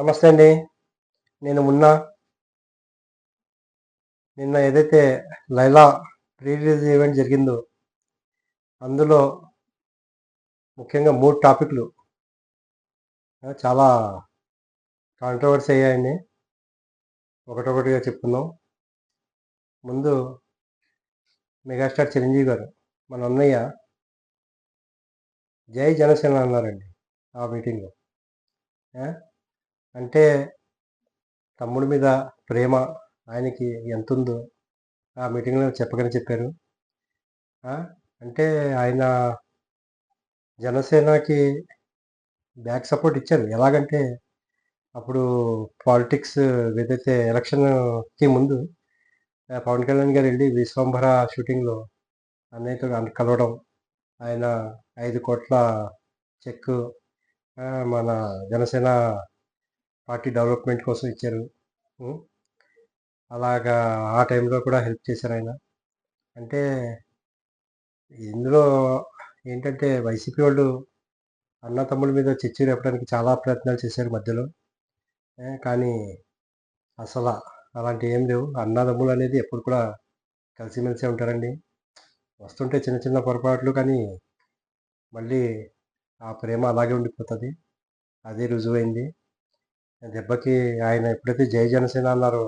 నమస్తే అండి. నేను మొన్న. నిన్న ఏదైతే లైలా ప్రీ రిలీజ్ ఈవెంట్ జరిగిందో అందులో ముఖ్యంగా మూడు టాపిక్లు చాలా కాంట్రవర్సీ అయ్యాయండి. ఒకటొకటిగా చెప్పుకుందాం. ముందు మెగాస్టార్ చిరంజీవి గారు మన అన్నయ్య జై జనసేన అన్నారండి ఆ మీటింగ్లో. అంటే తమ్ముడి మీద ప్రేమ ఆయనకి ఎంత ఉందో ఆ మీటింగ్లో చెప్పగానే చెప్పారు. అంటే ఆయన జనసేనకి బ్యాక్ సపోర్ట్ ఇచ్చారు. ఎలాగంటే అప్పుడు పాలిటిక్స్ ఏదైతే ఎలక్షన్కి ముందు పవన్ కళ్యాణ్ గారు వెళ్ళి విశ్వంభర షూటింగ్లో అన్నయ్యతో కలవడం ఆయన ఐదు కోట్ల చెక్ మన జనసేన పార్టీ డెవలప్మెంట్ కోసం ఇచ్చారు. అలాగా ఆ టైంలో కూడా హెల్ప్ చేశారు ఆయన. అంటే ఇందులో ఏంటంటే వైసీపీ వాళ్ళు అన్న తమ్ముడి మీద చర్చి రేపడానికి చాలా ప్రయత్నాలు చేశారు మధ్యలో. కానీ అసలు అలాంటి ఏం లేవు. అన్నదమ్ములు అనేది ఎప్పుడు కూడా కలిసిమెలిసి ఉంటారండి. వస్తుంటే చిన్న చిన్న పొరపాట్లు కానీ మళ్ళీ ఆ ప్రేమ అలాగే ఉండిపోతుంది. అదే రుజువైంది. దెబ్బకి ఆయన ఎప్పుడైతే జై జనసేన అన్నారో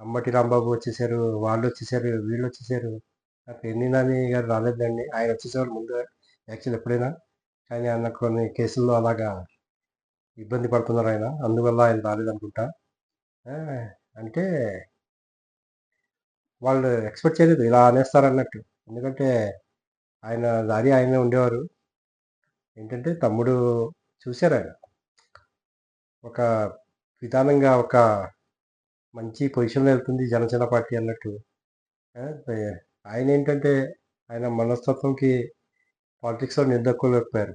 అమ్మటి రాంబాబు వచ్చేసారు వాళ్ళు వచ్చేసారు వీళ్ళు వచ్చేసారు పెన్ని నాని గారు రాలేదండి ఆయన వచ్చేసేవారు ముందు యాక్చువల్ ఎప్పుడైనా. కానీ ఆయన కొన్ని కేసుల్లో అలాగా ఇబ్బంది పడుతున్నారు ఆయన. అందువల్ల ఆయన రాలేదనుకుంటా. అంటే వాళ్ళు ఎక్స్పెక్ట్ చేయలేదు ఇలా అనేస్తారు అన్నట్టు. ఎందుకంటే ఆయన దారి ఆయనే ఉండేవారు. ఏంటంటే తమ్ముడు చూశారు ఆయన. ఒక విధానంగా ఒక మంచి పొజిషన్లో వెళ్తుంది జనసేన పార్టీ అన్నట్టు. ఆయన ఏంటంటే ఆయన మనస్తత్వంకి పాలిటిక్స్లో నిర్దక్కోలేకపోయారు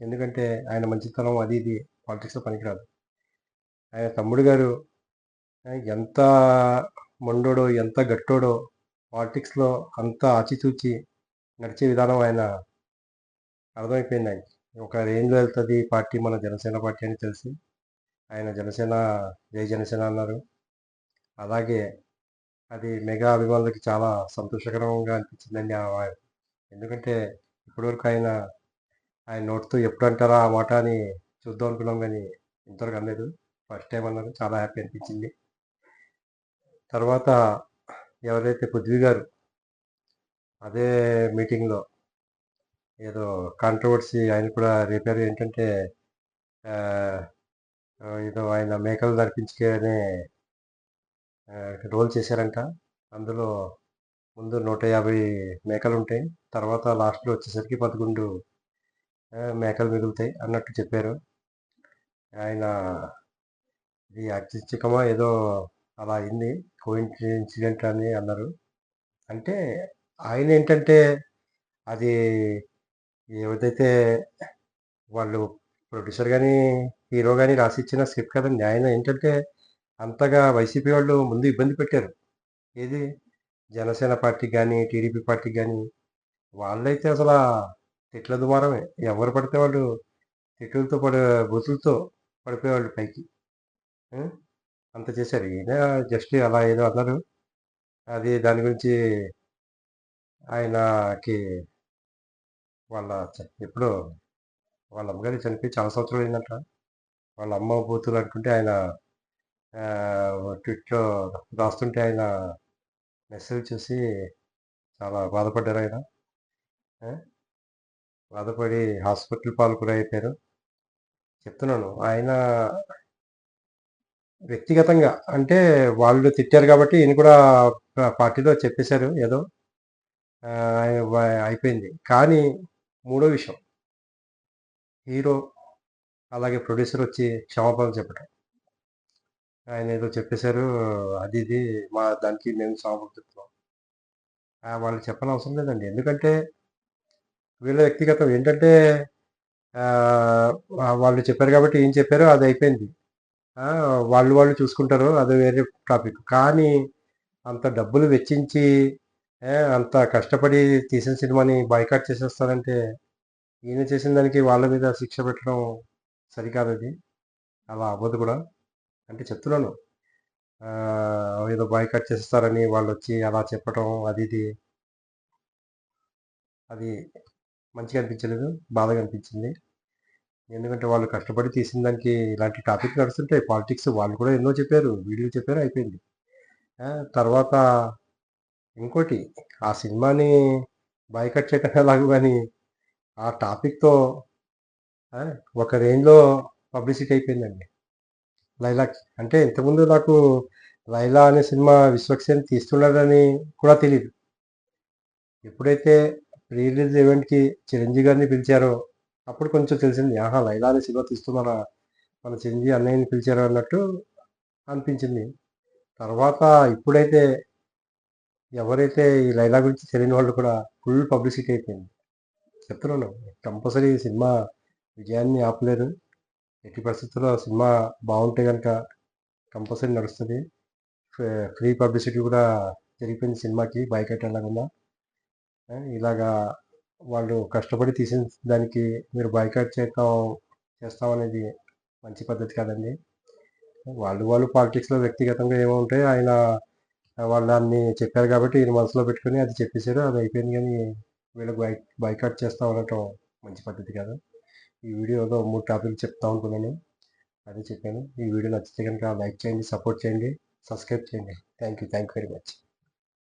ఎందుకంటే ఆయన మంచితనం అది ఇది పాలిటిక్స్లో పనికిరాదు. ఆయన తమ్ముడు గారు ఎంత మొండోడో ఎంత గట్టోడో పాలిటిక్స్లో అంత ఆచితూచి నడిచే విధానం ఆయన అర్థమైపోయింది ఆయన ఒక రేంజ్లో వెళ్తుంది పార్టీ మన జనసేన పార్టీ అని తెలిసి. ఆయన జనసేన జై జనసేన అన్నారు. అలాగే అది మెగా అభిమానులకి చాలా సంతోషకరంగా అనిపించిందండి ఆ ఎందుకంటే ఇప్పటివరకు ఆయన ఆయన నోటితో ఎప్పుడు అంటారా ఆ మాట అని చూద్దాం అనుకున్నాం కానీ ఇంతవరకు అనలేదు. ఫస్ట్ టైం అన్నారు. చాలా హ్యాపీ అనిపించింది. తర్వాత ఎవరైతే పృథ్వీ గారు అదే మీటింగ్లో ఏదో కాంట్రవర్సీ ఆయన కూడా రేపారు. ఏంటంటే ఏదో ఆయన మేకలు నడిపించుకునే రోల్ చేశారంట. అందులో ముందు నూట యాభై మేకలు ఉంటాయి తర్వాత లాస్ట్లో వచ్చేసరికి పదకొండు మేకలు మిగులుతాయి అన్నట్టు చెప్పారు. ఆయన ఇది అత్యుచికమా ఏదో అలా అయింది. ఇన్సిడెంట్ అని అన్నారు. అంటే ఆయన ఏంటంటే అది ఏదైతే వాళ్ళు ప్రొడ్యూసర్ కానీ హీరో కానీ రాసి ఇచ్చిన స్క్రిప్ట్ కదండి ఆయన ఏంటంటే అంతగా వైసీపీ వాళ్ళు ముందు ఇబ్బంది పెట్టారు. ఏది? జనసేన పార్టీ కానీ టీడీపీ పార్టీ కానీ వాళ్ళైతే అసలు తిట్ల ద్వారమే. ఎవరు పడితే వాళ్ళు తిట్లతో పడి బుతులతో పడిపోయేవాళ్ళు పైకి. అంత చేశారు. ఈయన జస్ట్ అలా ఏదో అన్నారు. అది దాని గురించి ఆయనకి వాళ్ళ ఎప్పుడు వాళ్ళ అమ్మగారి చనిపోయి చాలా సంవత్సరాలు అయిందంట. వాళ్ళ అమ్మ పోతులు అనుకుంటే ఆయన ట్విట్లో రాస్తుంటే ఆయన మెసేజ్ చూసి చాలా బాధపడ్డారు ఆయన. బాధపడి హాస్పిటల్ పాలు కూడా అయిపోయారు. చెప్తున్నాను ఆయన వ్యక్తిగతంగా అంటే వాళ్ళు తిట్టారు కాబట్టి ఈయన కూడా పార్టీలో చెప్పేశారు ఏదో. ఆయన అయిపోయింది. కానీ మూడో విషయం హీరో అలాగే ప్రొడ్యూసర్ వచ్చి క్షమాపణలు చెప్పడం ఆయన ఏదో చెప్పేశారు అది ఇది మా దానికి మేము క్షమాపణ చెప్తున్నాం. వాళ్ళు చెప్పని అవసరం లేదండి. ఎందుకంటే వీళ్ళ వ్యక్తిగతం ఏంటంటే వాళ్ళు చెప్పారు కాబట్టి ఏం చెప్పారో అది అయిపోయింది. వాళ్ళు వాళ్ళు చూసుకుంటారు అది వేరే టాపిక్. కానీ అంత డబ్బులు వెచ్చించి అంత కష్టపడి తీసిన సినిమాని బాయ్కాట్ చేసేస్తారంటే ఈయన చేసిన దానికి వాళ్ళ మీద శిక్ష పెట్టడం సరికాదు అది అలా అవ్వదు కూడా. అంటే చెప్తున్నాను. ఏదో బాయ్కట్ చేస్తారని చేసేస్తారని వాళ్ళొచ్చి అలా చెప్పటం అది ఇది. అది మంచిగా అనిపించలేదు. బాధగా అనిపించింది. ఎందుకంటే వాళ్ళు కష్టపడి తీసిన దానికి ఇలాంటి టాపిక్ నడుస్తుంటాయి. పాలిటిక్స్ వాళ్ళు కూడా ఎన్నో చెప్పారు. వీడియో చెప్పారు అయిపోయింది. తర్వాత ఇంకోటి ఆ సినిమాని బాయ్కట్ చేయటం ఎలాగో కానీ ఆ టాపిక్‌తో ఒక రేంజ్‌లో పబ్లిసిటీ అయిపోయిందండి. 'లైలాకి' అంటే ఇంతకుముందు నాకు 'లైలా' అనే సినిమా విశ్వక్సేన్ తీస్తున్నాడని కూడా తెలియదు ఎప్పుడైతే ప్రీ రిలీజ్ ఈవెంట్‌కి చిరంజీవి గారిని పిలిచారో అప్పుడు కొంచెం తెలిసింది. ఆహా! 'లైలా' అనే సినిమా తీస్తున్నారా? మన చిరంజీవి అన్నయ్యని పిలిచారు అన్నట్టు అనిపించింది. తర్వాత ఇప్పుడైతే ఎవరైతే ఈ 'లైలా' గురించి తెలియని వాళ్ళు కూడా ఫుల్ పబ్లిసిటీ అయిపోయింది. చెప్తున్నాను. కంపల్సరీ సినిమా విజయాన్ని ఆపలేరు. ఎట్టి పరిస్థితుల్లో సినిమా బాగుంటే కనుక కంపల్సరీ నడుస్తుంది ఫ్రీ పబ్లిసిటీ కూడా జరిగిపోయింది సినిమాకి బైకట్ వెళ్ళకుండా ఇలాగా వాళ్ళు కష్టపడి తీసిన దానికి మీరు బైకట్ చేయటం చేస్తామనేది మంచి పద్ధతి కాదండి. వాళ్ళు వాళ్ళు పాలిటిక్స్‌లో వ్యక్తిగతంగా ఏమో ఉంటే ఆయన వాళ్ళు దాన్ని చెప్పారు కాబట్టి ఈయన మనసులో పెట్టుకొని అది చెప్పేశారు అది అయిపోయింది కానీ వీళ్ళకి బై బైకాట్ చేస్తా ఉండటం మంచి పద్ధతి కాదు. ఈ వీడియోలో మూడు టాపిక్‌లు చెప్తా అనుకున్నాను. అదే చెప్పాను. ఈ వీడియో నచ్చితే కనుక లైక్ చేయండి, సపోర్ట్ చేయండి, సబ్స్క్రైబ్ చేయండి. Thank you. Thank you very much.